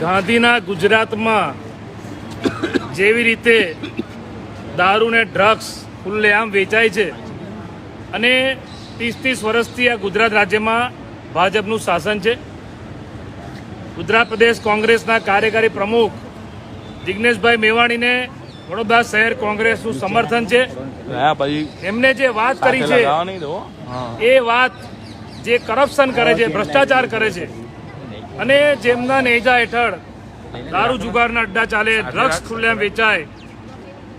ગાંધીના ગુજરાતમાં જેવી રીતે દારૂ ને ડ્રગ્સ ખુલ્લેઆમ વેચાય છે અને ત્રીસ ત્રીસ વર્ષથી આ ગુજરાત રાજ્યમાં ભાજપનું શાસન છે. ગુજરાત પ્રદેશ કોંગ્રેસના કાર્યકારી પ્રમુખ જિગ્નેશભાઈ મેવાણીને વડોદરા શહેર કોંગ્રેસનું સમર્થન છે. એમને જે વાત કરી છે એ વાત જે કરપ્શન કરે છે ભ્રષ્ટાચાર કરે છે અને જેમના નેજા હેઠળ દારૂ જુગારના અડ્ડા ચાલે ડ્રગ્સ ખુલ્લા વેચાય,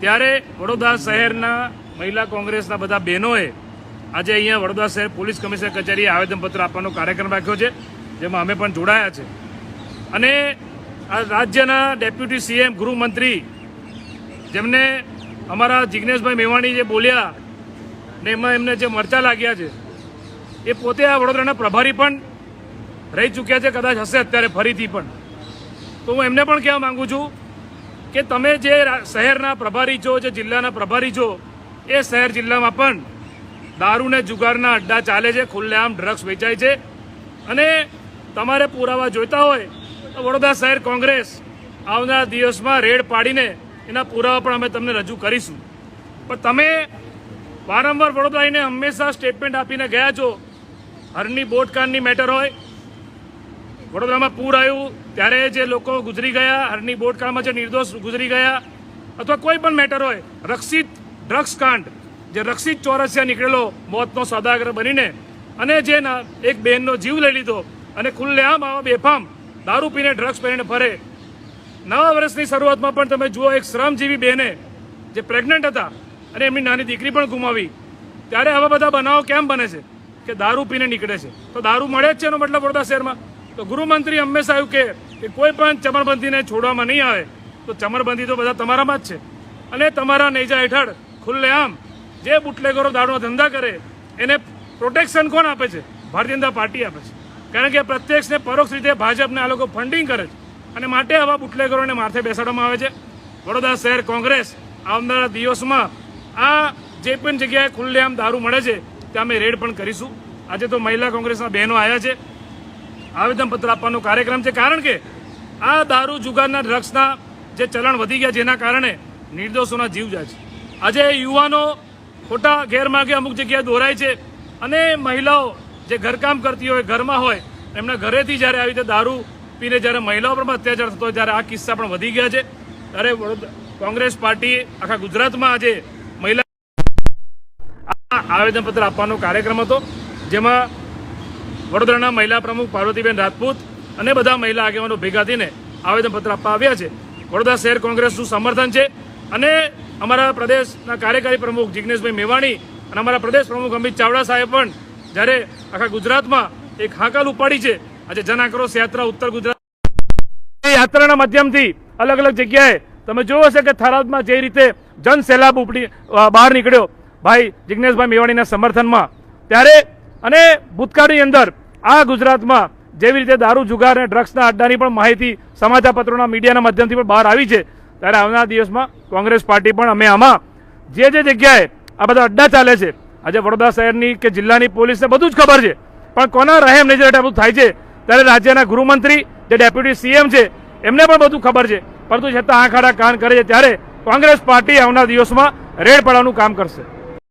ત્યારે વડોદરા શહેરના મહિલા કોંગ્રેસના બધા બહેનોએ આજે અહીંયા વડોદરા શહેર પોલીસ કમિશનર કચેરીએ આવેદનપત્ર આપવાનો કાર્યક્રમ રાખ્યો છે, જેમાં અમે પણ જોડાયા છે. અને આ રાજ્યના ડેપ્યુટી સીએમ, ગૃહમંત્રી, જેમને અમારા જિગ્નેશભાઈ મેવાણી જે બોલ્યા, ને એમાં એમને જે મરચા લાગ્યા છે, એ પોતે આ વડોદરાના પ્રભારી પણ રહી ચૂક્યા છે, કદાચ હશે અત્યારે ફરીથી પણ. તો હું એમને પણ કહેવા માંગુ છું કે તમે જે શહેરના પ્રભારી છો, જે જિલ્લાના પ્રભારી છો, એ શહેર જિલ્લામાં પણ દારૂને જુગારના અડ્ડા ચાલે છે, ખુલ્લેઆમ ડ્રગ્સ વેચાય છે. અને તમારે પુરાવા જોઈતા હોય તો વડોદરા શહેર કોંગ્રેસ આવનારા દિવસમાં રેડ પાડીને એના પુરાવા પણ અમે તમને રજૂ કરીશું. પણ તમે વારંવાર વડોદરા આવીને હંમેશા સ્ટેટમેન્ટ આપીને ગયા છો. હરની બોટકાનની મેટર હોય વડોદરામાં પૂર આવ્યું, ત્યારે જે લોકો ગુજરી ગયા, હરની બોટકાળમાં જે નિર્દોષ ગુજરી ગયા, અથવા કોઈ પણ મેટર હોય, રક્ષિત ડ્રગ્સ કાંડ, જે રક્ષિત ચોરસિયા નીકળેલો, મોતનો સૌદાગર બનીને, અને જે એક બહેનનો જીવ લઈ લીધો, અને ખુલ્લેઆમ આવા બેફામ દારૂ પીને ડ્રગ્સ પહેરીને ફરે. નવા વર્ષની શરૂઆતમાં પણ તમે જુઓ, એક શ્રમજીવી બહેને, જે પ્રેગ્નન્ટ હતા, અને એમની નાની દીકરી પણ ગુમાવી. ત્યારે આવા બધા બનાવો કેમ બને છે? કે દારૂ પીને નીકળે છે. તો દારૂ મળે જ છે એનો મતલબ વડોદરા શહેરમાં? તો ગૃહમંત્રી હંમેશા કહે કે કોઈ પણ ચમરબંધીને છોડવામાં નહીં આવે, તો ચમરબંધી તો બધા તમારામાં જ છે. અને તમારા નેજા હેઠળ ખુલ્લેઆમ જે બુટલેગરો દારૂનો ધંધા કરે, એને પ્રોટેક્શન કોણ આપે છે? ભારતીય જનતા પાર્ટી આપે છે. કારણ કે પ્રત્યક્ષ ને પરોક્ષ રીતે ભાજપને આ લોકો ફંડિંગ કરે છે. અને માટે આવા બુટલેગરોને માથે બેસાડવામાં આવે છે. વડોદરા શહેર કોંગ્રેસ આવનારા દિવસમાં આ જે પણ જગ્યાએ ખુલ્લેઆમ દારૂ મળે છે, ત્યાં અમે રેડ પણ કરીશું. આજે તો મહિલા કોંગ્રેસના બહેનો આવ્યા છે. આવેદનપત્ર આપવાનો કાર્યક્રમ છે. કારણ કે આ દારૂ જુગારના ડ્રગ્સના જે ચલણ વધી ગયા જેના કારણે નિર્દોષોના જીવ જાય છે. આજે યુવાનો ખોટા ગેરમાર્ગે અમુક જગ્યાએ દોરાય છે અને મહિલાઓ જે ઘરકામ કરતી હોય, ઘરમાં હોય, એમના ઘરેથી જ્યારે આવી રીતે દારૂ પીને જ્યારે મહિલાઓ પર અત્યાચાર થતો હોય, ત્યારે આ કિસ્સા પણ વધી ગયા છે. ત્યારે કોંગ્રેસ પાર્ટી આખા ગુજરાતમાં આજે મહિલા આવેદનપત્ર આપવાનો કાર્યક્રમ હતો, જેમાં વડોદરાના મહિલા પ્રમુખ પાર્વતીબેન રાજપૂત અને બધા મહિલા આગેવાનો ભેગા થઈને આવેદનપત્ર આપવા આવ્યા છે. વડોદરા શહેર કોંગ્રેસનું સમર્થન છે અને અમારા પ્રદેશના કાર્યકારી પ્રમુખ જિગ્નેશભાઈ મેવાણી અને અમારા પ્રદેશ પ્રમુખ અમિત ચાવડા સાહેબ પણ જ્યારે આખા ગુજરાતમાં એક હાકલ ઉપાડી છે, આજે જન આક્રોશ યાત્રા ઉત્તર ગુજરાત યાત્રાના માધ્યમથી અલગ અલગ જગ્યાએ તમે જોયો હશે કે થરાદમાં જે રીતે જન સેલાબ ઉપડી બહાર નીકળ્યો. ભાઈ જિગ્નેશભાઈ મેવાણીના સમર્થનમાં. ત્યારે અને ભૂતકાળની અંદર આ ગુજરાતમાં જેવી રીતે દારૂ, જુગાર અને ડ્રગ્સના અડ્ડાની પણ માહિતી સમાચારપત્રોના મીડિયાના માધ્યમથી પણ બહાર આવી છે, ત્યારે આવનારા દિવસમાં કોંગ્રેસ પાર્ટી પણ અમે આમાં જે જે જગ્યાએ આ બધા અડ્ડા ચાલે છે, આજે વડોદરા શહેરની કે જિલ્લાની પોલીસને બધું જ ખબર છે, પણ કોના રહેમ નજર હેઠળ બધું થાય છે, ત્યારે રાજ્યના ગૃહમંત્રી, જે ડેપ્યુટી સીએમ છે, એમને પણ બધું ખબર છે, પરંતુ છતાં આંખ આડા કાન કરે છે, ત્યારે કોંગ્રેસ પાર્ટી આવનાર દિવસમાં રેડ પડવાનું કામ કરશે.